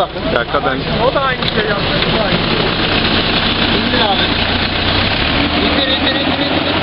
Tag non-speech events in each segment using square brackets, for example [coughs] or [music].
bakın. Bir dakika ben O da aynı şey yaptı. İndir abi. İndir indir indir indir.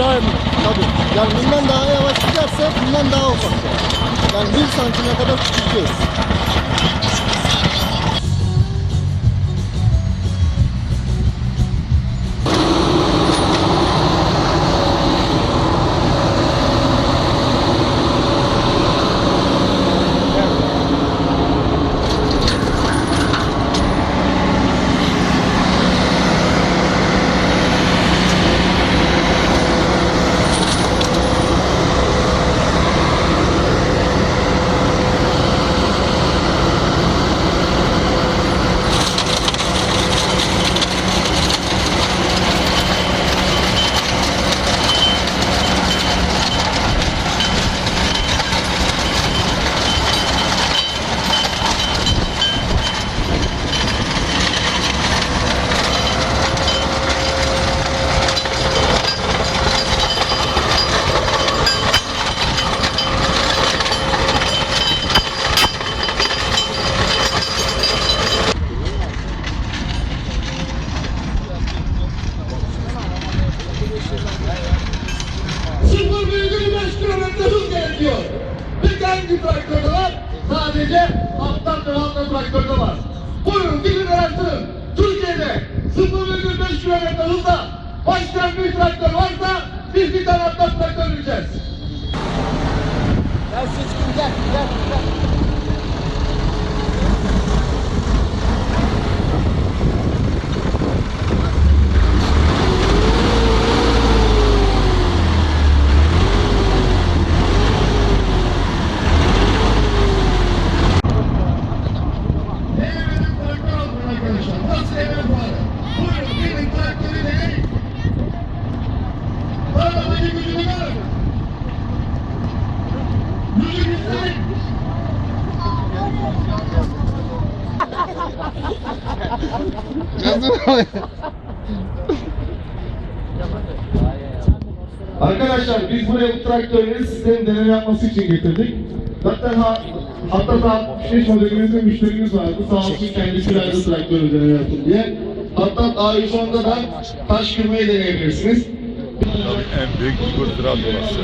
Daha mı? Tabii. Yani bundan daha yavaş giderse bundan daha ufak. Yani bir santime kadar küçültüyoruz. Deneme yapması için getirdik. Zaten ha, hatta da 65 modelimizde müşterimiz vardı. Sağ olsun kendisi verdi traktörü deneme yapın diye. Hatta A110'da da taş kırmayı deneyebilirsiniz. en büyük Igor Trabzonası.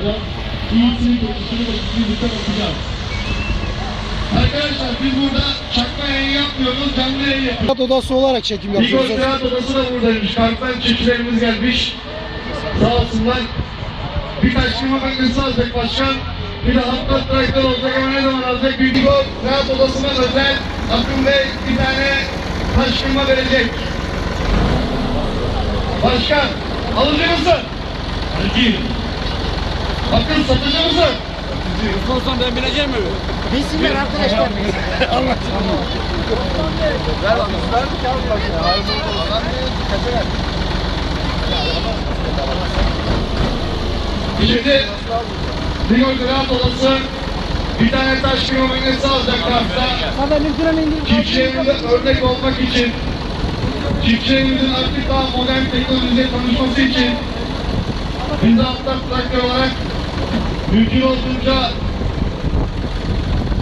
Arkadaşlar biz burada çakma yayın yapmıyoruz, canlı yayın yapıyoruz. Kat odası olarak çekim Igor yapıyoruz. Seyahat Odası da buradaymış. Karttan çekilerimiz gelmiş. Sağ olsunlar. Birkaç firma benden sağ başkan. Bir de hafta traktör olacak ama ne zaman alacak? Büyük rahat odasına özel Akın Bey bir tane taş kıyma verecek. Başkan, alıcı mısın? Alıcıyım. Akın satıcı mısın? Olsam ben bineceğim mi? Bilsinler arkadaşlar. [laughs] Şimdi bir gol rahat odası bir tane taş makinesi alacak hafta. Çiftçilerimize örnek olmak için çiftçilerimizin artık daha modern teknolojiyle tanışması için biz Atlas Traktör olarak mümkün olduğunca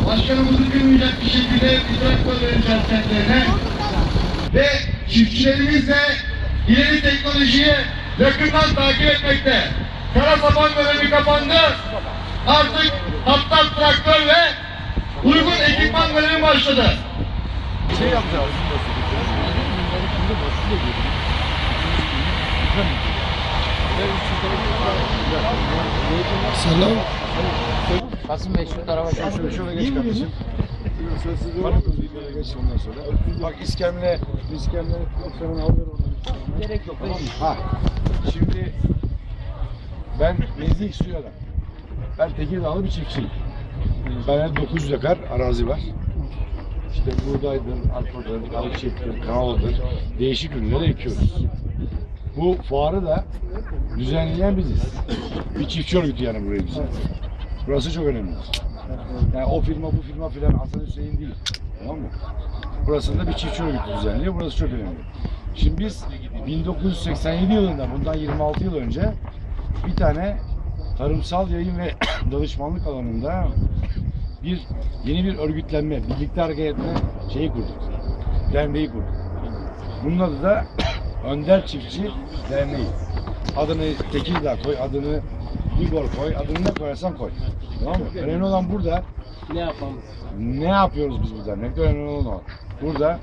başkanımızı kırmayacak bir şekilde bir traktör vereceğiz kendilerine. Ve çiftçilerimiz de ileri teknolojiyi yakından takip etmekte. Kara sapan dönemi kapandı. Artık Atlas Traktör ve uygun ekipman dönemi başladı. Selam. Kasım Bey şu tarafa gel. Şöyle, geç kardeşim. Bak, geç ondan sonra. Bak iskemle, iskemle ekranını al ver oradan. Gerek yok. Tamam mı? Ha. Şimdi ben suyu adam. Ben Tekirdağlı bir çiftçiyim. Bende 900 dekar arazi var. İşte buğdaydır, arpadır, ayçiçektir, kanalıdır. Değişik ürünleri ekiyoruz. Bu fuarı da düzenleyen biziz. Bir çiftçi örgütü yani burayı bize. Burası çok önemli. Yani o firma bu firma filan Hasan Hüseyin değil. Tamam mı? Burasında bir çiftçi örgütü düzenliyor. Burası çok önemli. Şimdi biz 1987 yılında bundan 26 yıl önce bir tane tarımsal yayın ve [clears throat] danışmanlık alanında bir yeni bir örgütlenme, birlikte hareket etme şeyi kurduk. Derneği kurduk. Bunun adı da [clears throat] Önder Çiftçi Derneği. Adını Tekirdağ koy, adını Igor koy, adını ne koyarsan koy. Tamam mı? Önemli olan burada Ne yapalım? ne yapıyoruz biz bu dernekte? Önemli olan. Burada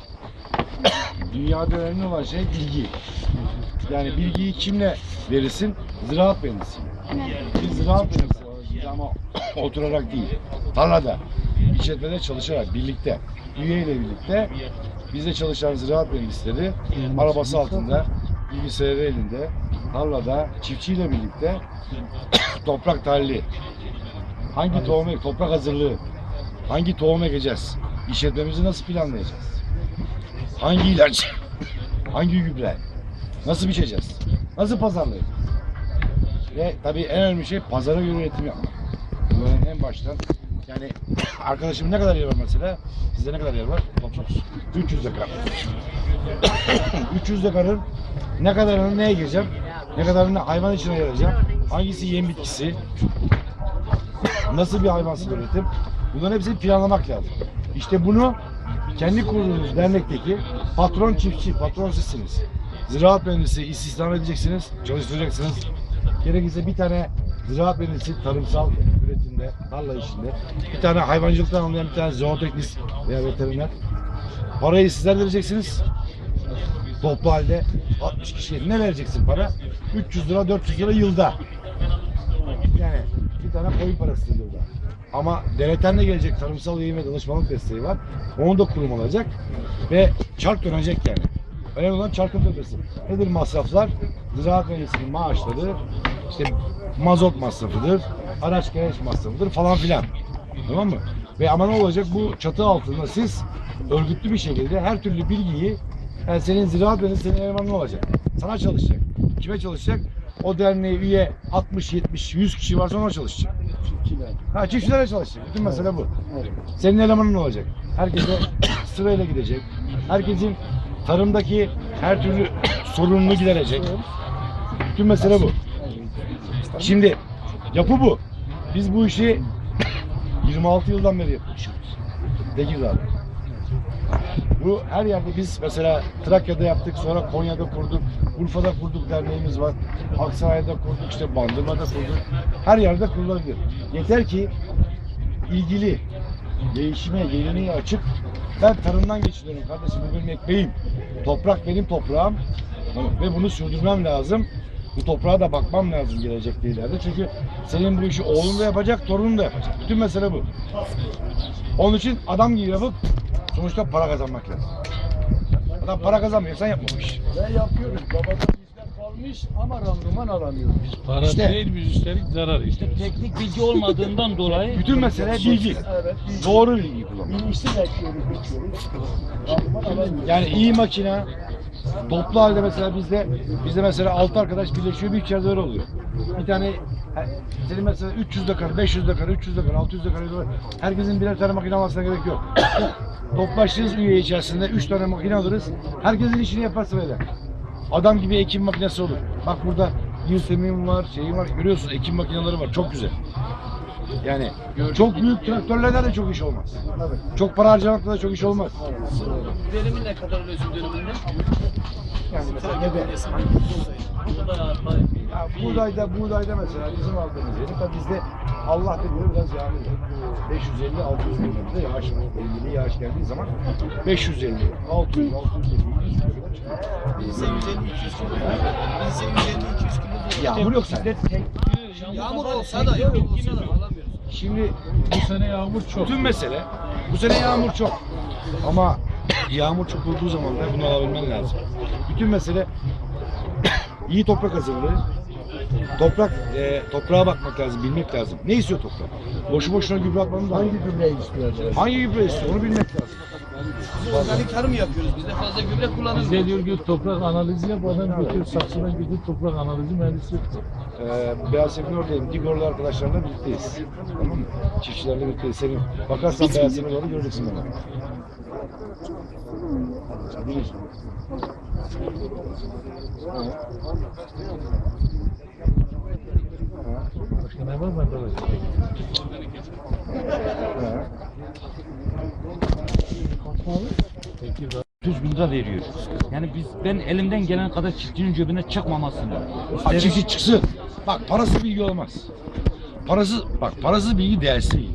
dünyada önemli olan şey bilgi. Yani bilgiyi kimle verirsin? Ziraat mühendisiyle. Biz ziraat mühendisi olacağız ama oturarak değil. Tarlada, işletmede çalışarak birlikte, üyeyle birlikte bizde çalışan ziraat mühendisleri arabası altında, bilgisayarı elinde, tarlada, çiftçiyle birlikte toprak tahlili, hangi tohum, toprak hazırlığı, hangi tohum ekeceğiz, işletmemizi nasıl planlayacağız, hangi ilaç, [laughs] hangi gübre, nasıl biçeceğiz, nasıl pazarlayacağız. Ve tabii en önemli şey pazara göre üretim yapmak. Böyle en baştan yani [coughs] arkadaşım ne kadar yer var mesela? Sizde ne kadar yer var? 300 dekar. 300 dekarın ne kadarını neye gireceğim? Ne kadarını hayvan içine ayıracağım? Hangisi yem bitkisi? Nasıl bir hayvansal üretim? Bunların hepsini planlamak lazım. İşte bunu kendi kurduğunuz dernekteki patron çiftçi, patron sizsiniz. Ziraat mühendisi istihdam edeceksiniz, çalıştıracaksınız. Gerekirse bir tane ziraat mühendisi tarımsal üretimde, tarla işinde, bir tane hayvancılıktan anlayan bir tane zooteknist veya veteriner. Parayı sizler vereceksiniz. Toplu halde 60 kişiye ne vereceksin para? 300 lira, 400 lira yılda. Yani bir tane koyun parası yılda. Ama devletten de gelecek tarımsal yayın ve danışmanlık desteği var. Onu da kurum alacak ve çark dönecek yani. Önemli olan çarkın dönmesi. Nedir masraflar? Ziraat mühendisinin maaşları, işte mazot masrafıdır, araç gereç masrafıdır falan filan. Tamam mı? Ve ama ne olacak? Bu çatı altında siz örgütlü bir şekilde her türlü bilgiyi yani senin ziraat mühendisi senin elemanın olacak. Sana çalışacak. Kime çalışacak? O derneğe üye 60, 70, 100 kişi varsa ona çalışacak. Ha çiftçilere çalışacak. Bütün mesele bu. Senin elemanın olacak. Herkese [coughs] sırayla gidecek. Herkesin tarımdaki her türlü [coughs] sorununu giderecek. Bütün mesele bu. Şimdi yapı bu. Biz bu işi [coughs] 26 yıldan beri yapıyoruz. Tekirdağ'da. Bu her yerde biz mesela Trakya'da yaptık, sonra Konya'da kurduk, Urfa'da kurduk derneğimiz var. Aksaray'da kurduk, işte Bandırma'da kurduk. Her yerde kurulabilir. Yeter ki ilgili değişime, yeniliğe açık. Ben tarımdan geçiniyorum kardeşim, bu benim ekmeğim. Toprak benim toprağım ve bunu sürdürmem lazım. Bu toprağa da bakmam lazım gelecekte ileride. Çünkü senin bu işi oğlun da yapacak, torunun da yapacak. Bütün mesele bu. Onun için adam gibi yapıp sonuçta para kazanmak lazım. Adam para kazanmıyorsan yapma bu işi. Ve yapıyoruz. Babadan bizden kalmış ama randıman alamıyoruz. Para İşte. değil biz üstelik zarar işte. Teknik bilgi olmadığından dolayı Bütün mesele bilgi. Evet. Biz Doğru bilgi kullanmak. bilgisi bekliyoruz, alamıyoruz. Yani iyi makine toplu halde mesela bizde bizde mesela 6 arkadaş birleşiyor bir içeride öyle oluyor. Bir tane senin mesela 300 dakika, 500 dakika, 300 dakika, 600 dakika herkesin birer tane makine almasına gerek yok. [laughs] Toplaşırız üye içerisinde 3 tane makine alırız. Herkesin işini yaparsa böyle. Adam gibi ekim makinesi olur. Bak burada Gülsemim var, şeyim var. Görüyorsun ekim makineleri var. Çok güzel. Yani çok büyük traktörlerle de çok iş olmaz. Çok para harcamakla da çok iş olmaz. verimi ne kadar oluyorsun dönümünde? Yani mesela da Ya buğdayda, buğdayda mesela bizim aldığımız yeri tabii bizde Allah bilir biraz yağmur var. 550 600 milimde yağış var. 50 yağış geldiği zaman 550 600 650 100 kilo kadar çıkıyor. Bizde 150 200 kilo. Bizde 150 200 kilo. Yağmur yok zaten. Yağmur olsa da yağmur olsa da alamıyoruz. Şimdi Bu sene yağmur çok. bütün mesele bu sene yağmur çok. Ama yağmur çok olduğu zaman da bunu alabilmen lazım. Bütün mesele [coughs] iyi toprak hazırlığı. Toprak, e, toprağa bakmak lazım, bilmek lazım. Ne istiyor toprak? Boşu boşuna gübre atmanın da Hangi gübreyi istiyoruz? Hangi gübre istiyor onu bilmek lazım. Biz organik tarım yapıyoruz. Bizde fazla gübre kullanılmıyor. Bize diyor ki toprak analizi yap, adam götür saksına götür toprak analizi mühendisi yok. Ee, Beyaz Emin oradayım. Digorlu arkadaşlarla birlikteyiz. Tamam mı? Çiftçilerle birlikteyiz. Senin bakarsan Beyaz Emin doğru göreceksin. Ha. Başka ne var mı? Ha. Peki 30 bin lira veriyor. Yani biz ben elimden gelen kadar çiftçinin cebine çıkmamasını. Ha, çiftçi çıksın. Bak parası bilgi olmaz. Parası bak parası bilgi değersiz bilgi.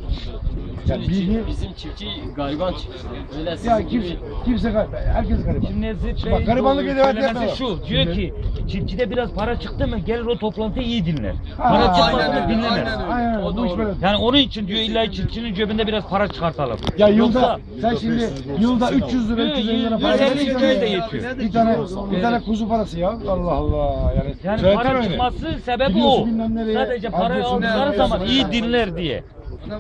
Yani bilgi bizim çiftçi gariban çiftçi. Öyle ya sizin kimse gibi kimse garip. Herkes garip. Şimdi Nezih Bak, Bey garibanlık doğru edevat söylemesi yapma. şu diyor ki çiftçide biraz para çıktı mı gelir o toplantıyı iyi dinler. Ha, Para çıkmadı aynen mı öyle, dinlemez. aynen öyle. Aynen O bu iş doğru. böyle. Yani onun için diyor illa çiftçinin cebinde biraz para çıkartalım. Ya yılda Yoksa- sen şimdi yılda 300 lira 350 lira para Yüz elli ya. yetiyor. Bir tane bir tane kuzu parası ya. Allah Allah. Yani, Yani para beni. çıkması sebebi Gidiyorsun o. bilmem nereye, Sadece parayı harcıyorsun, aldıkları zaman iyi dinler diye.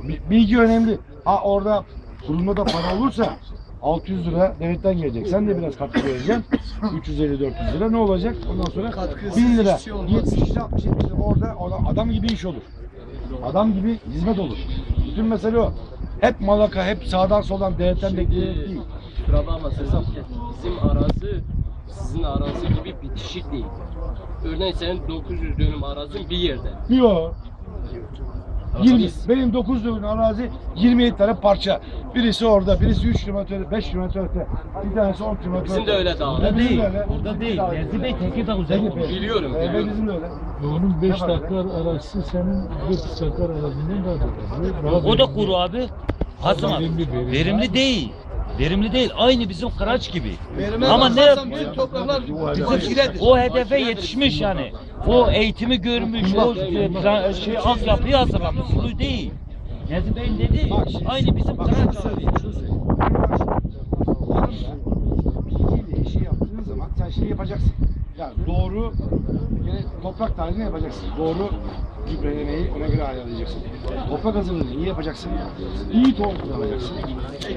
Bi- Bilgi önemli. Ha orada kurumda da para olursa 600 lira devletten gelecek. Sen de biraz katkı vereceksin. 350-400 lira ne olacak? Ondan sonra Katkısız 1000 lira. hiçbir şey olmaz. 70 lira 60 70 lira orada adam- adam gibi iş olur. Adam gibi hizmet olur. Bütün mesele o. Hep malaka, hep sağdan soldan devletten bekleyerek değil. kusura bakmasınız. Bizim arazi sizin arazi gibi bitişik değil. Örneğin senin 900 dönüm arazin bir yerde. Yok. 20, Biz- benim 9 dönüm arazi 27 tane parça. Birisi orada, birisi 3 kilometre, 5 kilometre öte. Bir tanesi 10 kilometre Bizim öte. de öyle dağ. Ya Burada bizim değil. Burada değil. Nezih Bey Tekirdağ üzerinde. Biliyorum, Ee. Bizim de öyle. Onun 5 Ne var dakika arası senin 400 dakika arasından daha. O da kuru abi. Hasan abi. Verimli değil. Verimli değil. Aynı bizim kıraç gibi. Verime Ama ne yap- bütün topraklar Bizim makinedir. o hedefe yetişmiş yani. O eğitimi görmüş, o e, şey altyapıyı hazırlamış. Sulu değil. Nezih Bey'in dedi, Bak şimdi- aynı bizim kıraç abi. bilgiyle işi yaptığın zaman sen şeyi yapacaksın. Yani doğru yine toprak tarihini yapacaksın. Doğru gübrelemeyi ona göre ayarlayacaksın. Toprak hazırlığını iyi yapacaksın. İyi tohum kullanacaksın.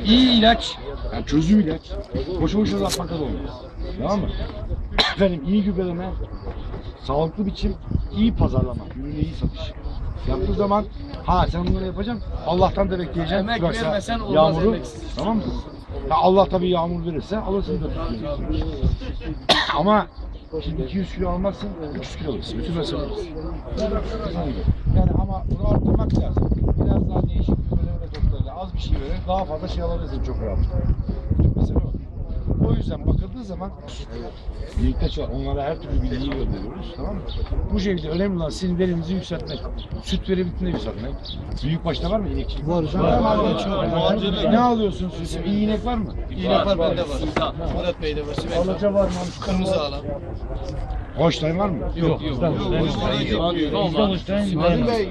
İyi ilaç, yani çözüm ilaç. Boşu boşuna atmakta da olmaz. Tamam mı? [coughs] Efendim iyi gübreleme, sağlıklı biçim, iyi pazarlama, ürünü iyi satış. Yaptığı zaman ha sen bunları yapacaksın. Allah'tan da bekleyeceksin. Emek Yoksa vermesen olmaz yağmuru, emeksiz. Tamam mı? Ya Allah tabii yağmur verirse alırsın 400 kilo. Ama şimdi 200 kilo almazsın 300 kilo alırsın. Bütün mesele orası. Yani ama bunu arttırmak lazım. Biraz daha değişik az bir şey vererek daha fazla şey alabilirsin çok rahat. Bütün mesele o. O yüzden bakıldığı zaman birlikte çalış. Onlara her türlü bilgiyi gönderiyoruz. Tamam mı? Bu şekilde önemli olan sizin verimizi yükseltmek. Süt verimini yükseltmek. Büyük başta var mı inekçilik? Var. Var. Ne alıyorsun sütü? İyi inek var mı? İğne var bende var. Murat Bey'de var. Var. Alaca var mı? Kırmızı alan. Holstein var mı? Yok. Bizden var. Holstein Sizin dayanamaz. Bey,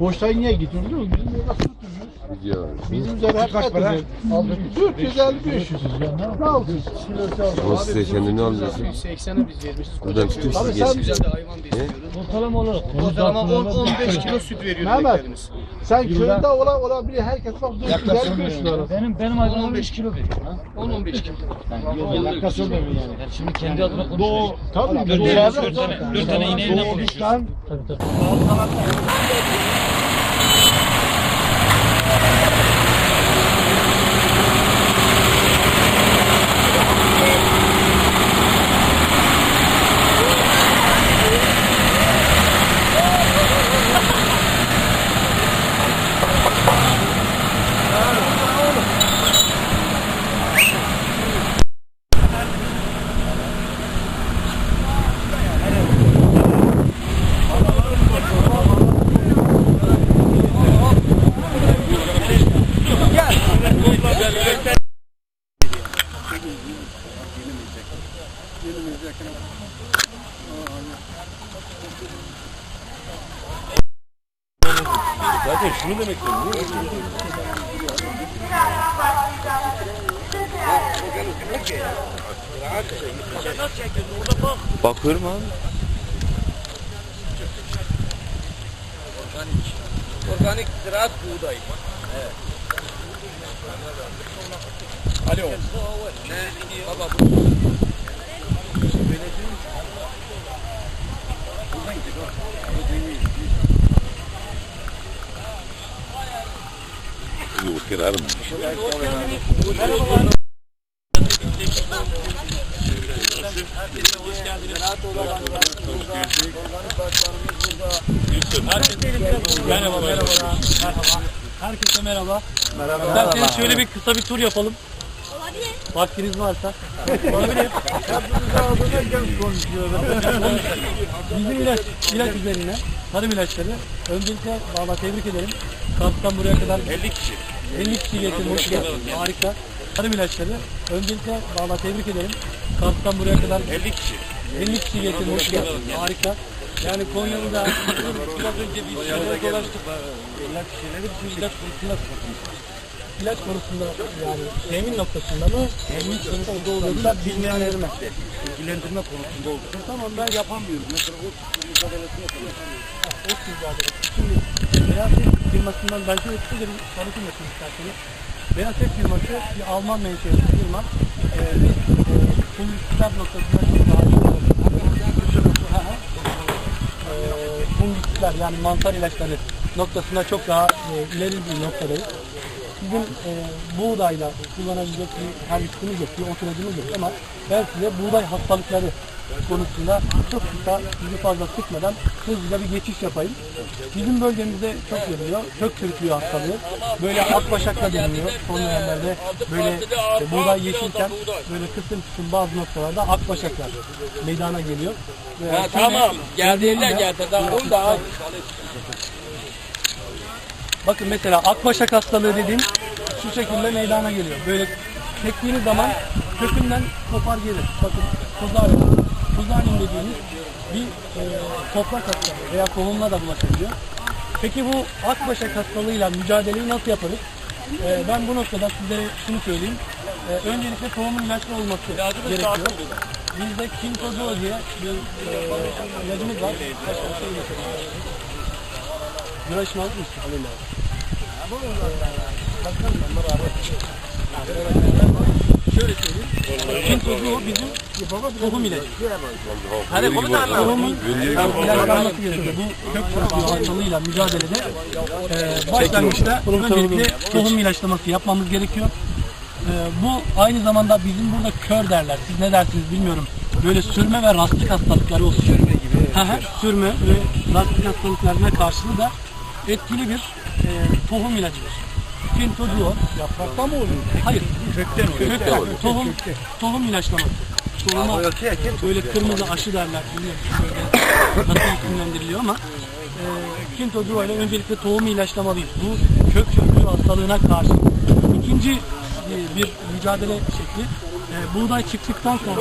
Boştay niye gidiyor biliyor musun? Bizim burada tutuyoruz. Bizim hep Kaç para? 450 500 ne 600 O size kendini alıyorsun. 80'e biz vermişiz. Buradan tutup Abi siz sen- gelsin. Güzel de hayvan besliyoruz. Ortalama olarak. Ortalama Ortalama 10-15 kilo süt veriyor Mehmet. ineklerimiz. Sen köyde ola olabilir herkes bak 450 Yaklaşık 500 lira. Benim benim hayvanım 5 kilo veriyor. ha. 10-15 kilo. Öyle mi yani? Yani şimdi kendi adına konuşuyor. tabii Doğu- tane, Doğu- dört tane, dört tane ineğinden. Doğu- Tabii tabii. Bakıyorum abi. Organik ziraat buğday. Alo. Ne? Baba bu. Kırarım. Merhaba, merhaba. Merhaba. Herkese merhaba. Şöyle bir kısa bir tur yapalım. Vaktiniz varsa. Olabilir. Bizim ilaç, ilaç üzerine tarım ilaçları. Öncelikle valla tebrik ederim. Kars'tan buraya kadar 50 kişi. 50 kişi getirmiş. Harika. Tarım ilaçları. Öncelikle valla tebrik ederim. Kars'tan buraya kadar 50 kişi. 50 kişi getirmiş. Harika. Yani Konya'da [laughs] biraz önce bir şeyler dolaştık. İlaç şeyleri bir ilaç konusunda İlaç konusunda yani temin noktasında mı? Temin konusunda olduğunda bilmeyenlerime ilgilendirme konusunda oldu. Tamam ben yapamıyorum. Mesela o mücadelesini yapamıyorum. O tür mücadelesi. Şimdi Beyaz Tek firmasından ben şöyle kısaca bir tanıtım yapayım isterseniz. Beyaz Tek firması bir Alman menşeli bir firma. Ee, biz e, fungikler noktasında çok daha iyi oluyoruz. Ee, yani mantar ilaçları noktasında çok daha e, ileri bir noktadayız. Bizim e, buğdayla kullanabilecek bir her riskimiz yok, bir oturacımız yok ama ben size buğday hastalıkları konusunda çok kısa, sizi fazla sıkmadan hızlıca bir geçiş yapayım. Bizim bölgemizde çok görülüyor, kök çürüklüğü hastalığı. Böyle akbaşakla deniliyor son dönemlerde böyle e, buğday yeşilken böyle kısım kısım bazı noktalarda akbaşaklar meydana geliyor. Ve tamam, geldiğinde geldi. Daha Bakın mesela akbaşak hastalığı dediğim şu şekilde meydana geliyor. Böyle çektiğiniz zaman kökünden kopar gelir. Bakın kuzarin. Kuzarin dediğimiz bir e, toprak hastalığı veya tohumla da bulaşabiliyor. Peki bu akbaşak hastalığıyla mücadeleyi nasıl yaparız? E, ben bu noktada sizlere şunu söyleyeyim. E, öncelikle tohumun ilaçlı olması gerekiyor. Bizde Kintozo diye bir e, ilacımız var. Başka bir şey yok. Güreşme alır mısın? Alayım abi. Şöyle söyleyeyim. Çin tohumu bizim tohum ilacı. Hani da Tohumun. Bu kök çürüklüğü hastalığıyla mücadelede e, başlangıçta öncelikle tohum ilaçlaması yapmamız gerekiyor. E, bu aynı zamanda bizim burada kör derler. Siz ne dersiniz bilmiyorum. Böyle sürme ve rastlık hastalıkları olsun. Sürme gibi. sürme ve rastlık hastalıklarına karşılığı da etkili bir e, tohum ilacıdır. Kintoduo. Yaprakta mı oluyor? Hayır. Kökten oluyor. Kökten. Tohum, tohum ilaçlaması. Tohuma böyle kırmızı aşı derler. Böyle nasıl isimlendiriliyor ama e, Kintoduo ile öncelikle tohum ilaçlamalıyız. Bu kök çürüklüğü hastalığına karşı. İkinci bir, bir mücadele şekli e, buğday çıktıktan sonra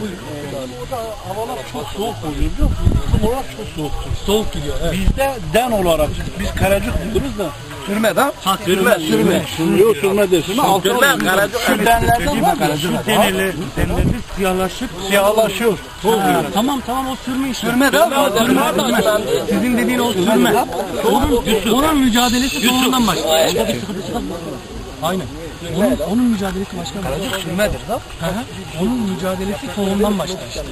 bu e, havalar çok soğuk oluyor biliyor musun? Kısım olarak çok soğuk. Soğuk gidiyor. Evet. Bizde den olarak biz karacık diyoruz da sürme de. Ha, sürme, sürme. Sürüyor sürme de sürme. Altı Sürme, karacık, Şu denlerden var ya. Şu deneli, deneli siyahlaşıp Siyahlaşıyor. Tamam tamam o sürme işte. Sürme de. Sürme, sürme. Sizin dediğin o sürme. Onun, onun mücadelesi tohumdan başlıyor. Aynen. Onun, onun mücadelesi başka bir sürmedir da. Onun mücadelesi tohumdan başlar işte.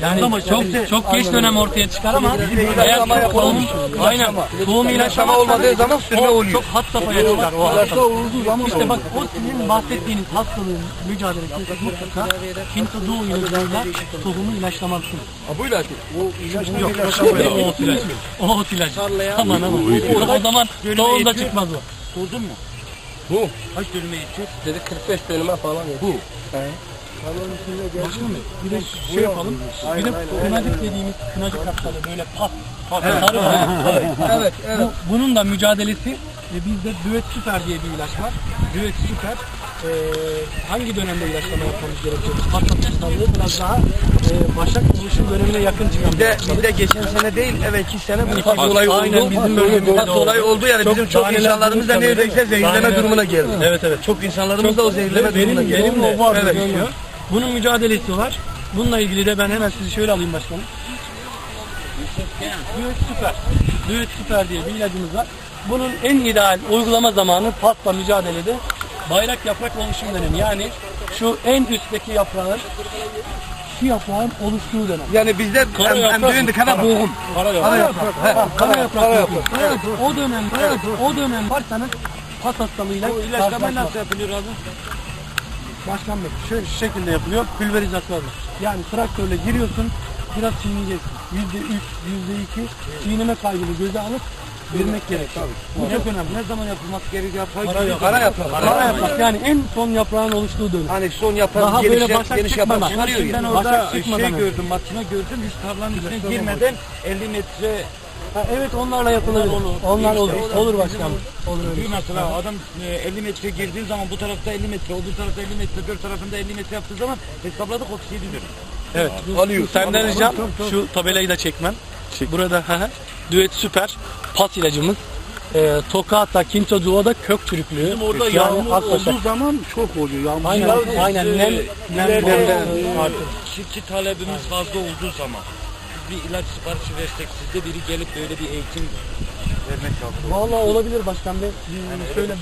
Yani çok çok geç dönem ortaya çıkar ama eğer tohum, aynen tohum ilaçlama olmadığı zaman sürme oluyor. Çok hat safhaya çıkar o hastalık. İşte bak o sizin bahsettiğiniz hastalığın mücadelesi mutlaka Kinto Doğu ilacıyla tohumu ilaçlamalısınız. Bu ilaç. O ilaç Yok, o ilacı. O ot ilacı. Tamam ama o zaman tohumda çıkmaz o. Sordun mu? Kaç dönüme yetecek? Dedi 45 dönüme falan. Bu. Başka mı? Bir de şey yapalım. Bir de kınacık dediğimiz kınacık hastalığı böyle pat. pat sarı var. Evet, evet. Bu, bunun da mücadelesi e, bizde düet süper diye bir ilaç var. Düet süper. E, hangi dönemde ilaçlama yapmamız gerekiyor? Patlat hastalığı biraz daha e, başak oluşum dönemine yakın bir hastalık. bizde geçen sene değil, evet iki sene bu Aynen, olay oldu. aynen bizim bölgemizde Tat oldu. olay oldu yani bizim çok insanlarımız da neredeyse zehirleme durumuna geldi. Evet evet. Çok insanlarımız da o zehirleme durumuna geldi. benim de o vardı. Evet. görüyor. Bunun mücadelesi var. Bununla ilgili de ben hemen sizi şöyle alayım başkanım. Düet süper. Düet süper diye bir ilacımız var. Bunun en ideal uygulama zamanı patla mücadelede bayrak yaprak oluşum dönemi. Yani şu en üstteki yaprağın şu yaprağın oluştuğu dönem. Yani bizde Kara yaprak kadar boğum. Kara Kara yaprak. yaprak. Ha, Kara yaprak. Kara yaprak. Evet, o dönemde o dönem varsanız pas hastalığıyla ilaçlama nasıl yapılıyor abi? Başkan Bey şöyle şu şekilde yapılıyor. Pülverizatörle. Yani traktörle giriyorsun biraz çiğneyeceksin. Yüzde üç, yüzde iki çiğneme kaybını göze alıp vermek gerekiyor. Bu çok önemli. Ne zaman yapılması gerekiyor? Kara yaprak. Kara yaprak. Kara yaprak. Yani en son yaprağın oluştuğu dönem. Hani son yapan Daha geniş, böyle başak geniş çıkmadan. yapan çıkarıyor ben orada Başak şey gördüm, makine gördüm. Hiç tarlanın içine girmeden 50 metre Ha, evet onlarla yapılabilir. Onlar olur. Olur başkanım. Olur öyle. Mesela adam e, 50 metre girdiği zaman bu tarafta 50 metre, öbür tarafta 50 metre, dört tarafında 50 metre yaptığı zaman hesapladık 37 dönüm. Evet. Alıyor. Senden ricam şu tabelayı da çekmen. Burada hı hı. Düet süper pas ilacımız. E, Tokat'ta, Kinto Duo'da kök çürüklüğü. Bizim orada yani yağmur Akbaşak. olduğu zaman çok oluyor. Yağmur. Aynen, aynen. Nem, nem, nem, e, artır. çiftçi talebimiz fazla olduğu zaman bir ilaç siparişi versek sizde biri gelip böyle bir eğitim vermek lazım. Vallahi olabilir başkan bey. Ee, şöyle e,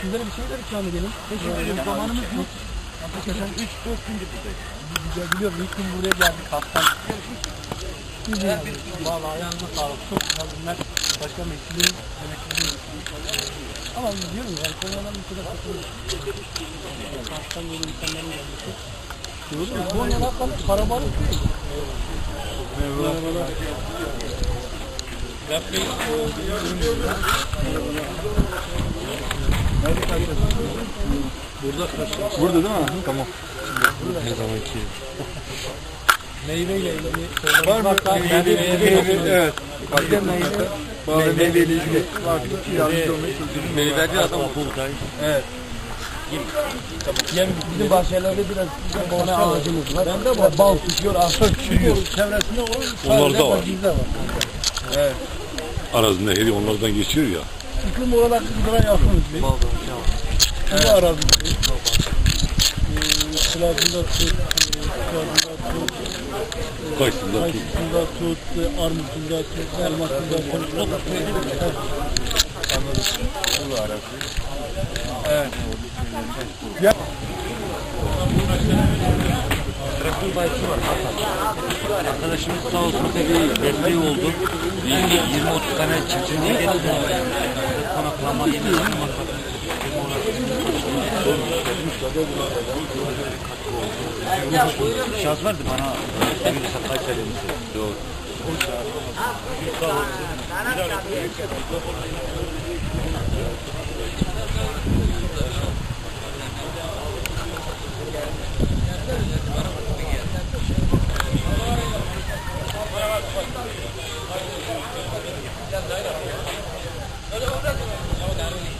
sizlere bir şeyler ikram edelim. Teşekkür ederim. Zamanımız yok. Hakikaten 3 4 gündür buradayız. Biliyorum. İlk gün buraya geldik haftan. Siz de Vallahi ayağınıza sağlık. Çok güzel günler. Başkan bey sizin emekleriniz. Ama diyorum yani Konya'dan bir kadar katılıyor. Haftan böyle insanların gelmesi. Diyorum ya Konya'dan kalıp karabalık değil. Merhabalar. Burada değil mi? Tamam. Meyveyle ilgili var mı? Evet. Bizde meyve. Bazı meyveyle ilgili. Var. Meyveci adam buğday. Yani bizim bahçelerde biraz bir tane ağacımız var. Bende var. Bal tutuyor, ahır çürüyor. Çevresinde olan Onlar da var. Bizde var. Arazında heri onlardan geçiyor ya. İklim olarak bizlere yakınız biz. Bu arazide. Sılacında tut, sılacında tut, Kaysında tut. kayısında tut, armutunda tut, elmasında tut. Evet. Traktör bayisi var. Arkadaşımız sağ olsun tabii desteği oldu. 20-30 tane çiftçiliğe getirdi. Konaklama yemeği Şans verdi bana. Bir sakal çelimsi. Yok. Thank you.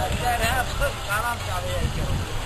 Ben hep karam sarıya.